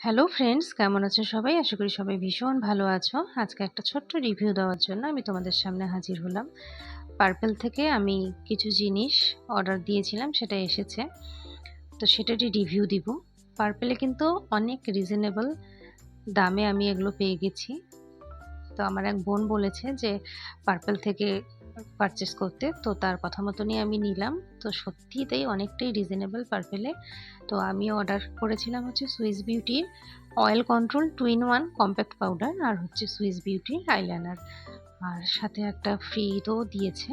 Hello friends কেমন আছো সবাই? আশা করি সবাই ভীষণ ভালো আছো। আজকে একটা ছোট্ট রিভিউ দেওয়ার জন্য আমি তোমাদের সামনে হাজির হলাম। পার্পেল থেকে আমি কিছু জিনিস অর্ডার দিয়েছিলাম, সেটা এসেছে। তো সেটারই রিভিউ দিব। পার্পেলে কিন্তু অনেক রিজনেবল দামে আমি এগুলো পেয়ে গেছি। তো আমার এক বোন বলেছে যে পার্পেল থেকে পারচেস করতে। তো তার কথা মতনই আমি নিলাম। তো সত্যিই তাই অনেকটাই রিজনেবল পার্পেলে তো আমি অর্ডার করেছিলাম হচ্ছে Swiss বিউটির oil control two in one compact powder আর হচ্ছে সুইস বিউটির আইলাইনার আর সাথে একটা ফ্রি তো দিয়েছে।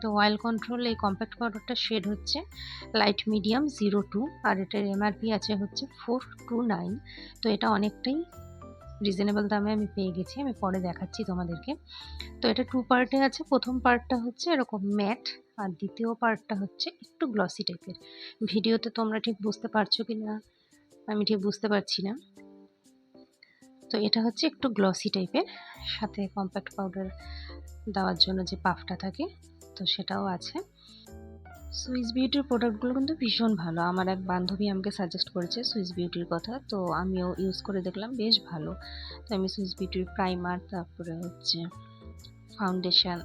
তো অয়েল কন্ট্রোল এই কম্প্যাক্ট পাউডারটা শেড হচ্ছে লাইট মিডিয়াম জিরো টু আর এটার এমআরপি আছে হচ্ছে ফোর টু নাইন তো এটা অনেকটাই রিজনেবল দামে আমি পেয়ে গেছি, আমি পরে দেখাচ্ছি তোমাদেরকে। তো এটা টু পার্টে আছে, প্রথম পার্টটা হচ্ছে এরকম ম্যাট আর দ্বিতীয় পার্টটা হচ্ছে একটু গ্লসি টাইপের ভিডিওতে তোমরা ঠিক বুঝতে পারছ কি না আমি ঠিক বুঝতে পারছি না। তো এটা হচ্ছে একটু গ্লসি টাইপের সাথে কম্প্যাক্ট পাউডার দেওয়ার জন্য যে পাফটা থাকে, তো সেটাও আছে। সুইস বিউটির প্রোডাক্টগুলো কিন্তু ভীষণ ভালো। আমার এক বান্ধবী আমাকে সাজেস্ট করেছে সুইস বিউটির কথা। তো আমিও ইউজ করে দেখলাম, বেশ ভালো। তো আমি সুইস বিউটির প্রাইমার তারপরে হচ্ছে ফাউন্ডেশন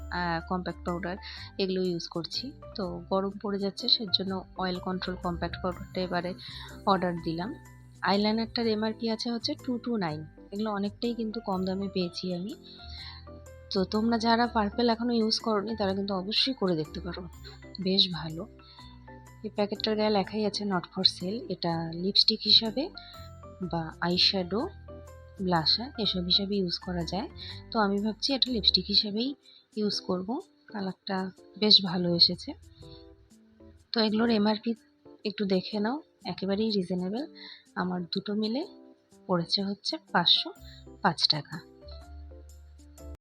কম্প্যাক্ট পাউডার এগুলো ইউজ করছি। তো গরম পড়ে যাচ্ছে, সেজন্য অয়েল কন্ট্রোল কম্প্যাক্ট পাউডারটা এবারে অর্ডার দিলাম। আইলাইনারটার এমআরপি আছে হচ্ছে টু টু নাইন এগুলো অনেকটাই কিন্তু কম দামে পেয়েছি আমি। তো তোমরা যারা পার্পেল এখনও ইউজ করনি, তারা কিন্তু অবশ্যই করে দেখতে পারো। বেশ ভালো। এই প্যাকেটটার গায়ে লেখাই আছে নট ফর সেল এটা লিপস্টিক হিসাবে বা আইশ্যাডো ব্লাশার এসব হিসাবে ইউজ করা যায়। তো আমি ভাবছি এটা লিপস্টিক হিসাবেই ইউজ করব। কালারটা বেশ ভালো এসেছে। তো এগুলোর এমআরপি একটু দেখে নাও। একেবারেই রিজনেবল আমার দুটো মিলে পড়েছে হচ্ছে পাঁচশো পাঁচ টাকা।